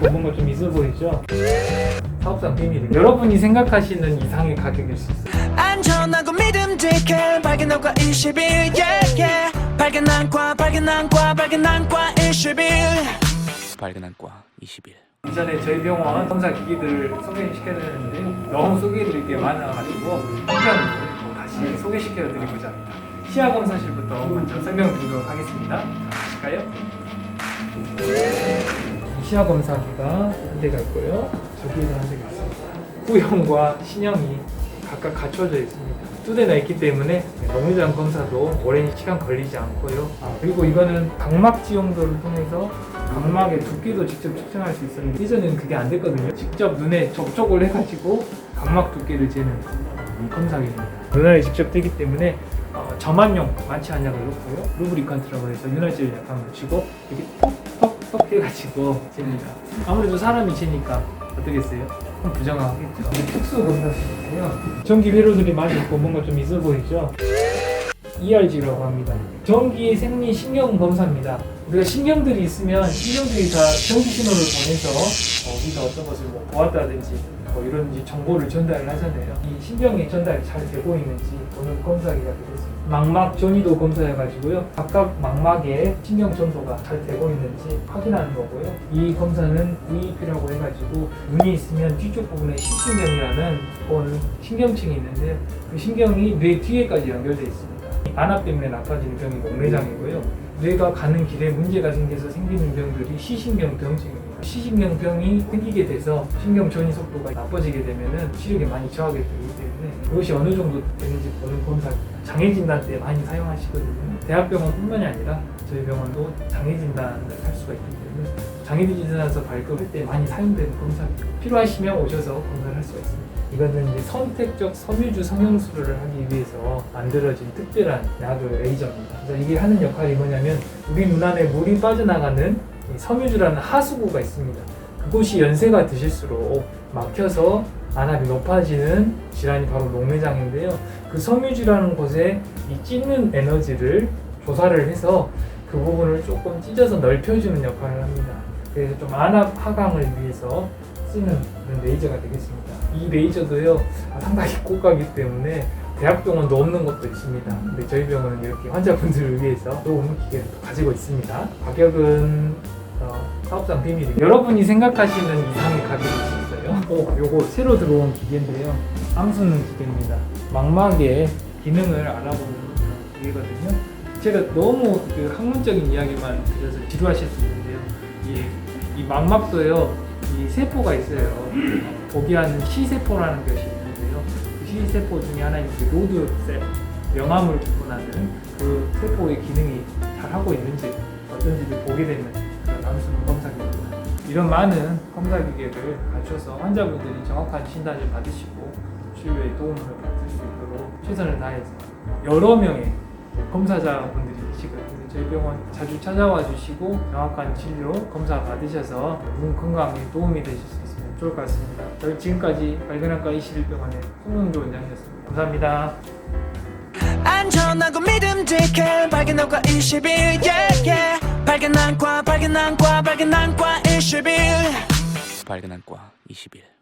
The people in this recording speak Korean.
뭔가 좀 있어 보이죠? 사업상 비밀. 여러분이 생각하시는 이상의 가격일 수 있어요. 안전하고 믿음직해 발견 효과 21 yeah, yeah. 발견 안과 발견 안과 발견 안과 21 발견 안과 21 이전에 저희 병원 검사 기기들을 소개시켜드렸는데 너무 소개해드릴 게 많아가지고 한편으로 다시 소개시켜드리고자 합니다. 시야 검사실부터 먼저 설명드리도록 하겠습니다. 자, 가실까요? 시야 검사기가 한 대가 있고요. 저기에도 한 대가 있습니다. 후형과 신형이 각각 갖춰져 있습니다. 두 대나 있기 때문에 농유장 검사도 오랜 시간 걸리지 않고요. 아, 그리고 이거는 각막 지용도를 통해서 각막의 두께도 직접 측정할 수 있어요. 예전에는 그게 안 됐거든요. 직접 눈에 접촉을 해가지고 각막 두께를 재는 이 검사기입니다. 눈알이 직접 뜨기 때문에 어, 점압용 많지 않냐고 놓고요. 루브리컨트라고 해서 윤활제를 약간 묻히고 이렇게 톡톡 톡 해가지고 잽니다. 아무래도 사람이 재니까 어떻겠어요? 그럼 부정하겠죠. 특수 검사실인데요. 전기 회로들이 많이 있고 뭔가 좀 있어 보이죠? ERG라고 합니다. 전기 생리 신경 검사입니다. 우리가 신경들이 있으면 신경들이 다 전기 신호를 보내서 어, 우리가 어떤 것을 뭐 보았다든지 뭐 이런 이제 정보를 전달을 하잖아요. 이 신경의 전달이 잘 되고 있는지 보는 검사기가 되겠습니다. 망막 전이도 검사해가지고요. 각각 망막의 신경 전도가 잘 되고 있는지 확인하는 거고요. 이 검사는 VEP라고 해가지고 눈이 있으면 뒤쪽 부분에 시신경이라는 본 신경층이 있는데요. 그 신경이 뇌 뒤에까지 연결되어 있습니다. 안압 때문에 나빠지는 병이 목내장이고요. 뇌가 가는 길에 문제가 생겨서 생기는 병들이 시신경 병증입니다. 시신경병이 생기게 돼서 신경 전이 속도가 나빠지게 되면은 시력에 많이 저하게 되기 때문에 그것이 어느 정도 되는지 보는 검사 장애 진단 때 많이 사용하시거든요. 대학병원뿐만이 아니라 저희 병원도 장애 진단을 할 수가 있기 때문에 장애 진단서 발급할 때 많이 사용되는 검사 필요하시면 오셔서 검사를 할 수가 있습니다. 이거는 이제 선택적 섬유주 성형수술을 하기 위해서 만들어진 특별한 약의 레이저입니다. 그래서 이게 하는 역할이 뭐냐면 우리 눈 안에 물이 빠져나가는 이 섬유주라는 하수구가 있습니다. 그곳이 연세가 드실수록 막혀서 안압이 높아지는 질환이 바로 녹내장인데요. 그 섬유주라는 곳에 이 찢는 에너지를 조사를 해서 그 부분을 조금 찢어서 넓혀주는 역할을 합니다. 그래서 좀 안압 하강을 위해서 쓰는 그런 레이저가 되겠습니다. 이 레이저도요 아, 상당히 고가기 때문에 대학병원도 없는 것도 있습니다. 근데 저희 병원은 이렇게 환자분들을 위해서 좋은 기계를 또 가지고 있습니다. 가격은 어, 사업상 비밀이에요. 여러분이 생각하시는 이상의 가격일 수 있어요. 오, 요거 새로 들어온 기계인데요. 암수는 기계입니다. 망막의 기능을 알아보는 기계거든요. 제가 너무 그 학문적인 이야기만 드려서 지루하실 수 있는데요. 이, 이 망막도요, 이 세포가 있어요. 보기하는 C세포라는 것이 있는데요. 그 C세포 중에 하나인 그 로드셀, 명암을 구분하는 그 세포의 기능이 잘 하고 있는지 어떤지를 보게 되는 이런 많은 검사 기계를 갖춰서 환자분들이 정확한 진단을 받으시고 치료에 도움을 받을 수 있도록 최선을 다해서 여러 명의 검사자분들이 계시거든요. 저희 병원 자주 찾아와 주시고 정확한 진료 검사 받으셔서 눈 건강에 도움이 되실 수 있으면 좋을 것 같습니다. 저희 지금까지 발견학과 21병원의 송영조 원장이었습니다. 감사합니다. 안전하고 믿음직해 발견 효과 21 yeah, yeah. 발견 안과 발견 안과 발견 안과 21 발견 안과 21